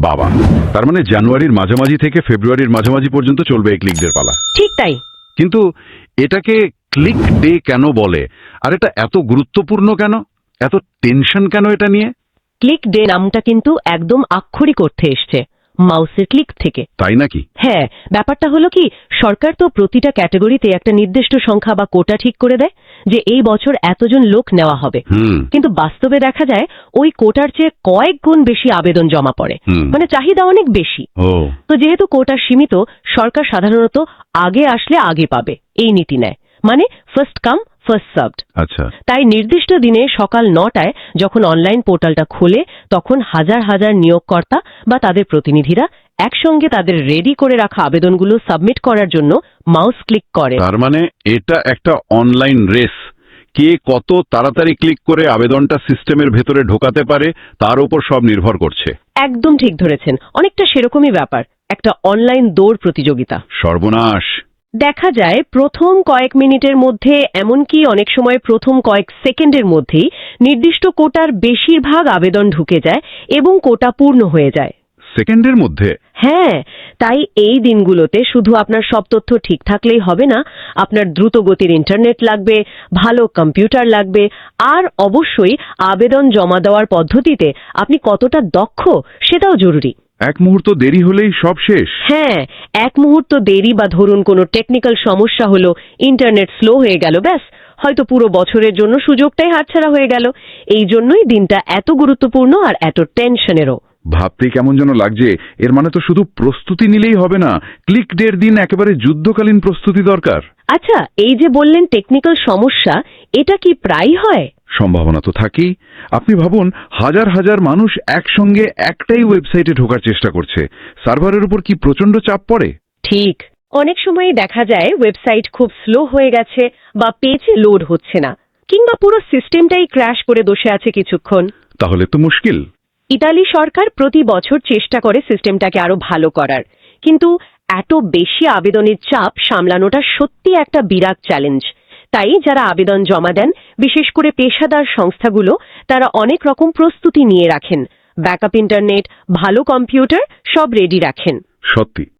বাবা। তার মানে জানুয়ারির মাঝামাঝি থেকে ফেব্রুয়ারির মাঝামাঝি পর্যন্ত চলবে এই ক্লিকদের পালা। ঠিক তাই। কিন্তু এটাকে ক্লিক ডে কেন বলে? আর এটা এত গুরুত্বপূর্ণ কেন? এত টেনশন কেন এটা নিয়ে? ক্লিক ডে নামটা কিন্তু একদম আক্ষরিক অর্থে এসছে। মাউসের ক্লিক থেকে। তাই নাকি? হ্যাঁ ব্যাপারটা হলো কি সরকার তো প্রতিটা ক্যাটাগরিতে একটা নির্দিষ্ট সংখ্যা বা কোটা ঠিক করে দেয় যে এই বছর এতজন লোক নেওয়া হবে। কিন্তু বাস্তবে দেখা যায় ওই কোটার চেয়ে কয়েক গুণ বেশি আবেদন জমা পড়ে। মানে চাহিদা অনেক বেশি। তো যেহেতু কোটা সীমিত সরকার সাধারণত আগে আসলে আগে পাবে এই নীতি নেয়। মানে ফার্স্ট কাম ফার্স্ট সার্ভড আচ্ছা। তাই নির্দিষ্ট দিনে সকাল নটায় যখন অনলাইন পোর্টালটা খোলে তখন হাজার হাজার নিয়োগকর্তা বা তাদের প্রতিনিধিরা একসঙ্গে তাদের রেডি করে রাখা আবেদনগুলো সাবমিট করার জন্য মাউস ক্লিক করে। তার মানে এটা একটা অনলাইন রেস কে কত তাড়াতাড়ি ক্লিক করে আবেদনটা সিস্টেমের ভেতরে ঢোকাতে পারে তার উপর সব নির্ভর করছে। একদম ঠিক ধরেছেন। অনেকটা সেরকমই ব্যাপার। একটা অনলাইন দৌড় প্রতিযোগিতা। সর্বনাশ। দেখা যায় প্রথম কয়েক মিনিটের মধ্যে এমনকি অনেক সময় প্রথম কয়েক সেকেন্ডের মধ্যেই নির্দিষ্ট কোটার বেশিরভাগ আবেদন ঢুকে যায় এবং কোটা পূর্ণ হয়ে যায়। সেকেন্ডের মধ্যে? হ্যাঁ তাই এই দিনগুলোতে শুধু আপনার সব তথ্য ঠিক থাকলেই হবে না আপনার দ্রুত গতির ইন্টারনেট লাগবে ভালো কম্পিউটার লাগবে আর অবশ্যই আবেদন জমা দেওয়ার পদ্ধতিতে আপনি কতটা দক্ষ সেটাও জরুরি। এক মুহূর্ত দেরি হলেই সব শেষ। হ্যাঁ এক মুহূর্ত দেরি বা ধরুন কোনো টেকনিক্যাল সমস্যা হলো ইন্টারনেট স্লো হয়ে গেল ব্যাস। হয়তো পুরো বছরের জন্য সুযোগটাই হাতছাড়া হয়ে গেল। এই জন্যই দিনটা এত গুরুত্বপূর্ণ আর এত টেনশনেরও ভাবতে কেমন যেন লাগছে এর মানে তো শুধু প্রস্তুতি নিলেই হবে না ক্লিক ডের দিন একেবারে যুদ্ধকালীন প্রস্তুতি দরকার। আচ্ছা এই যে বললেন টেকনিক্যাল সমস্যা এটা কি প্রায়ই হয়? সম্ভাবনা তো থাকেই। আপনি ভাবুন হাজার হাজার মানুষ একসঙ্গে একটাই ওয়েবসাইটে ঢোকার চেষ্টা করছে। সার্ভারের উপর কি প্রচণ্ড চাপ পড়ে? ঠিক। অনেক সময়ই দেখা যায় ওয়েবসাইট খুব স্লো হয়ে গেছে বা পেজে লোড হচ্ছে না কিংবা পুরো সিস্টেমটাই ক্র্যাশ করে বসে আছে কিছুক্ষণ। তাহলে তো মুশকিল। ইতালি সরকার প্রতি বছর চেষ্টা করে সিস্টেমটাকে আরও ভালো করার কিন্তু এত বেশি আবেদনের চাপ সামলানোটা সত্যি একটা বিরাট চ্যালেঞ্জ। তাই যারা আবেদন জমা দেন বিশেষ করে পেশাদার সংস্থাগুলো, তারা অনেক রকম প্রস্তুতি নিয়ে রাখেন। ব্যাকআপ ইন্টারনেট, ভালো কম্পিউটার, সব রেডি রাখেন। সত্যি।